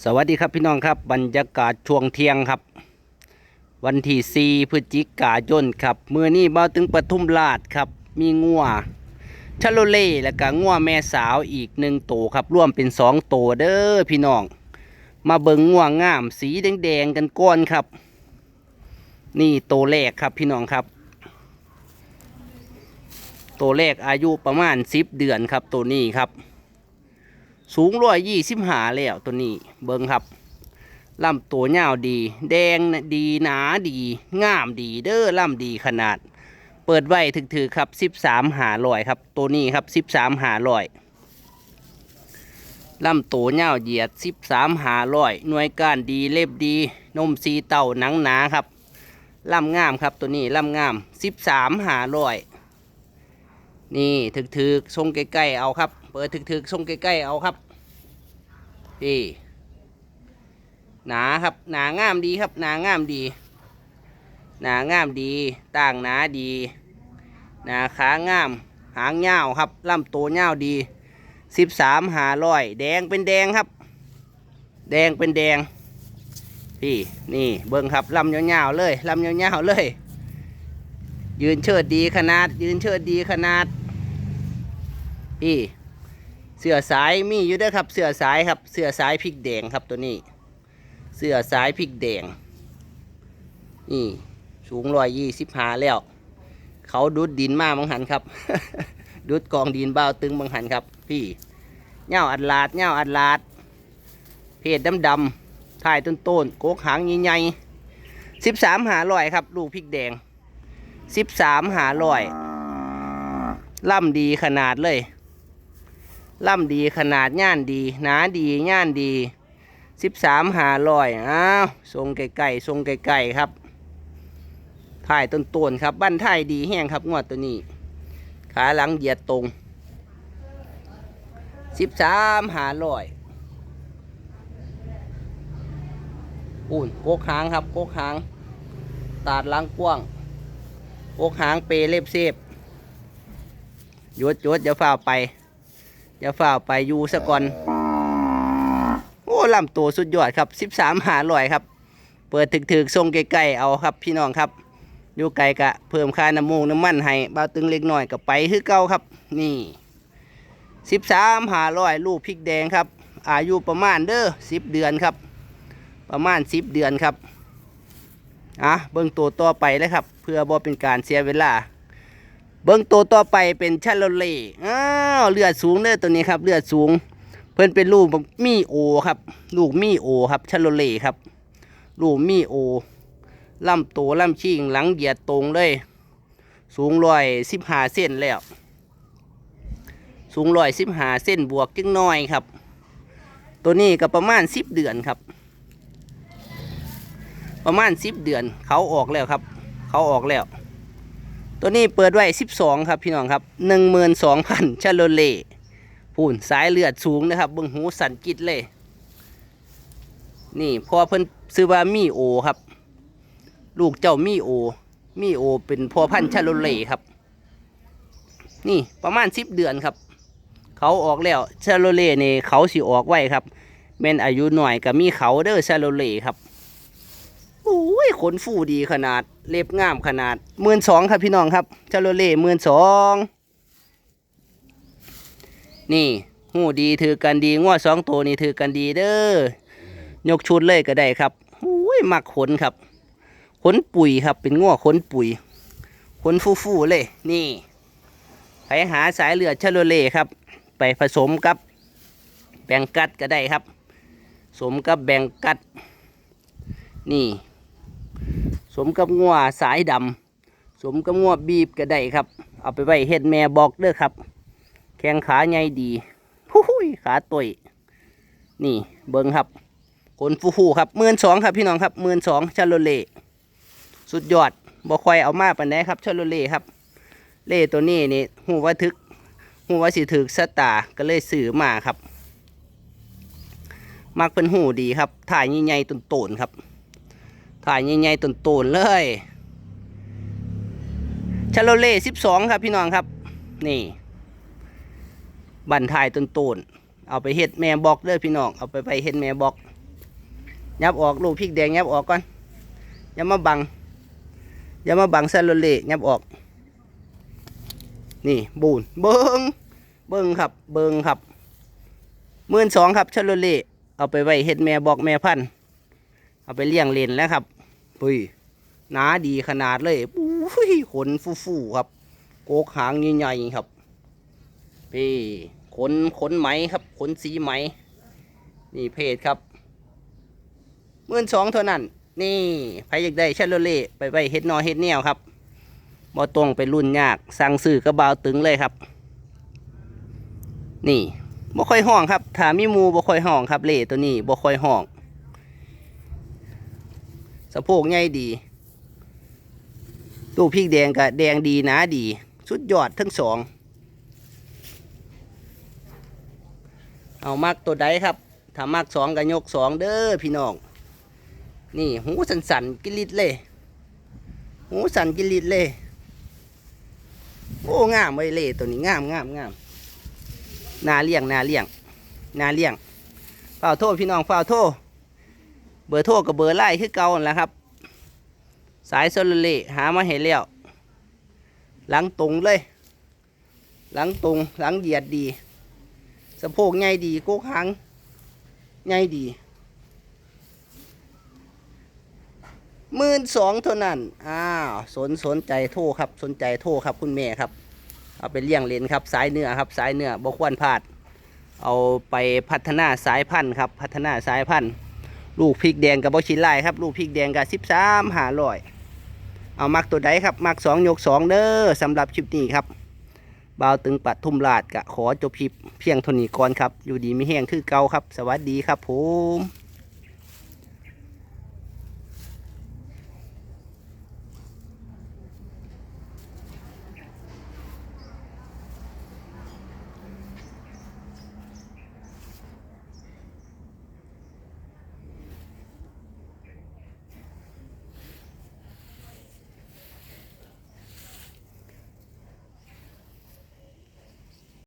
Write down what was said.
สวัสดีครับพี่น้องครับบรรยากาศช่วงเที่ยงครับ วันที่4พฤศจิกายนครับเมื่อนี้เบาถึงปทุมราชครับ มีงัวชะโลเล่และก็งัวแม่สาวอีกหนึ่งตัวครับร่วมเป็นสองตัวเด้อพี่น้อง มาเบิงงัวงามสีแดงๆกันก้อนครับ นี่ตัวแรกครับพี่น้องครับ ตัวแรกอายุประมาณ 10 เดือนครับตัวนี้ครับ สูงร้อยยี่สิบหาแล้วตัวนี้เบิ้งครับลำตัวยาวดี แดงดีหนาดีงามดีเด้อลำดีขนาด เปิดไว้ถึกๆครับสิบสามหาลอยครับ ตัวนี้ครับสิบสามหาลอยลำตัวยาวเหยียดสิบสามหาลอยหน่วยการดีเล็บดี นมสีเต่าหนังหนาครับลำงามครับตัวนี้ลำงามสิบสามหาลอย นี่ถึกๆทรงใกล้ๆเอาครับ เปิดถึกๆทรงใกล้ๆเอาครับพี่หนาครับหนางามดีครับหนางามดี หนางามดีต่างหนาดี หนาขางาม หางยาครับลำตัวยาดีสิบสามหาร้อยแดงเป็นแดงครับ แดงเป็นแดงพี่นี่เบิ้งครับลำยาวๆเลยลำยาวๆเลย ยืนเชิดดีขนาด ยืนเชิดดีขนาด พี่เสือสายมีอยู่เด้วยครับ เสือสายครับ เสือสายพริกแดงครับตัวนี้ เสือสายพริกแดง นี่สูงร้อยยี่สิบหาแล้ว เขาดูดดินมาบังหันครับ ดูดกองดินเบ้าตึงบังหันครับ พี่เง่าอัดลาดเง่าอัดลาด เพศดำดำถ่ายต้นต้นโกกหางใหญ่ๆสิบสามหาลอยครับ ลูกพริกแดงสิบสามหาลอยล่ำดีขนาดเลย ล่ำดีขนาดย่านดี หนาดีย่านดีสิบสามหาลอยอ้าวทรงไก่ๆทรงไก่ๆครับถ่ายต้นต้นครับบ้านถ่ายดีแห้งครับงวดตัวนี้ ขาหลังเหยียดตรงสิบสามหาลอยอุ่นโกกหางครับโกกหาง ตาดหลังกว้างโกกหางเปเล็บเซฟยุดหยุดอย่าฝ่าไป อย่าฝ่าไปอยู่ซะก่อน โอ้ลำตัวสุดยอดครับสิบสามหาลอยครับ เปิดถึกๆทรงใกล้ๆเอาครับ พี่น้องครับอยู่ไกลกะเพิ่มค่าน้ำมูกน้ำมันให้เบาตึงเล็กน้อยกับไปคือเก่าครับ นี่สิบสามหาลอยลูกพริกแดงครับ อายุประมาณเด้อสิบเดือนครับ ประมาณสิบเดือนครับอะเบิ่งตัวต่อไปเลยครับ เพื่อบ่เป็นการเสียเวลา เบิ้งตัวต่อไปเป็นชาโลเล่อ้าวเลือดสูงเด้อตัวนี้ครับ เลือดสูง เพิ่นเป็นลูกมีโอครับ ลูกมีโอครับชาโลเล่ครับ ลูกมีโอลำโตวลำชิงหลังเหยียดตรงเลย สูงร้อยสิบห้าเส้นแล้ว สูงร้อยสิบห้าเส้นบวกจึงน้อยครับ ตัวนี้ก็ประมาณสิบเดือนครับ ประมาณสิบเดือน เขาออกแล้วครับ เขาออกแล้ว ตัวนี้เปิดไว้ 12 ครับพี่น้องครับ 12,000ชาโลเล่พูนสายเลือดสูงนะครับเบิ่งหูสันกิดเลย นี่พอเพิ่นซื้อว่ามีโอครับ ลูกเจ้ามีโอ มีโอเป็นพ่อพันชาโลเล่ครับ นี่ประมาณ 10 เดือนครับ เขาออกแล้วชาโลเล่นี่เขาสิออกไว้ครับแม่นอายุหน่อยก็มีเขาเด้อชาโลเล่ครับ ขนฟูดีขนาด เล็บงามขนาดหมื่นสองครับพี่น้องครับชาโลเล่หมื่นสองนี่หูดีถือกันดีงวดสองตัวนี่ถือกันดีเด้อยกชุดเลยก็ได้ครับโอ้ยมักขนครับ ขนปุ๋ยครับเป็นง้อขนปุ๋ย ขนฟูๆเลย นี่ไปหาสายเลือดชาโลเล่ครับ ไปผสมกับแบ่งกัดก็ได้ครับ สมกับแบ่งกัดนี่ สมกับงัวสายดำสมกับงัวบีบก็ได้ครับ เอาไปไว้เฮ็ดแม่บอกเด้อครับ แข้งขาใหญ่ดีหู้ยขาต่อยนี่เบิ้งครับขนฟูฟูครับหมื่นสองครับพี่น้องครับหมื่นสองชาโลเล่สุดยอดบ่คอยเอามาปันไดครับชาโลเล่ครับ เล่ตัวนี้นี่หูว่าทึกหูว่าสิถึกสตาก็เลยซื้อมาครับ มักเป็นหูดีครับถ่ายใหญ่ๆต้นๆครับ ถ่ายใหญ่ๆต้นๆเลยชาโลเล่สิบสองครับพี่น้องครับ นี่บันถ่ายต้นๆเอาไปเฮ็ดแม่บอกเด้อพี่น้อง เอาไปไปเฮ็ดแม่บอก ยับออกลูกพริกแดงยับออกก่อนอย่ามาบังอย่ามาบังซาโลเล่ยับออก นี่บูนเบิงเบิงครับ เบิงครับหมื่นสองครับชาโลเล่เอาไปไว้เฮ็ดแม่บอกแม่พันธุ์ เอาไปเลี้ยงเลนแล้วครับปุ้ยหนาดีขนาดเลยปุ้ยขนฟูๆครับ โกกหางใหญ่ๆครับพี่ขนขนไหมครับขนสีไหม นี่เพจครับหมื่นสองเท่านั้น นี่ใครอยากได้ชาโลเล่ไปไว้เฮ็ดนอเฮ็ดแนวครับบ่ตรงไปรุ่นยากสั่งซื้อกระบาวตึงเลยครับ นี่บ่ค่อยห้องครับถามีมูบ่ค่อยห้องครับเล่ตัวนี้บ่ค่อยห้อง สะโพกใหญ่ดีตู้พริกแดงกับแดงดีหนาดี สุดยอดทั้งสอง เอามักตัวใดครับ ถ้ามักสองก็ยกสองเด้อพี่น้อง นี่หูสันสันกิลิดเลย หูสันกิลิดเลย โอ้งามไว้เล่ตัวนี้งามงามงามนาเลี้ยงนาเลี้ยงนาเลี้ยงเฝ้าโทษพี่น้องเฝ้าโทษ เบอร์โทรกับเบอร์ไล่คือเก่านั่นแหละครับ สายโซลเล่หามาให้แล้วหลังตรงเลย หลังตรงหลังเหยียดดีสะโพกใหญ่ดีโกกหางใหญ่ดีหมื่นสองเท่านั้น อ้าว สนสนใจโทรครับ สนใจโทรครับคุณแม่ครับ เอาไปเลี้ยงเลนครับ สายเนื้อครับ สายเนื้อบ่ควรพลาด เอาไปพัฒนาสายพันธุ์ครับ พัฒนาสายพันธุ์ ลูกพริกแดงกับบอชินไล่ครับ ลูกพริกแดงกับสิบสามหาลอย เอามักตัวใดครับ มักสองยกสองเด้อสำหรับคลิปนี้ครับบ่าวตึงปัดทุ่มลาดกะขอจบคลิปเพียงเท่านี้ก่อนครับ อยู่ดีไม่แห้งคือเก่าครับ สวัสดีครับผม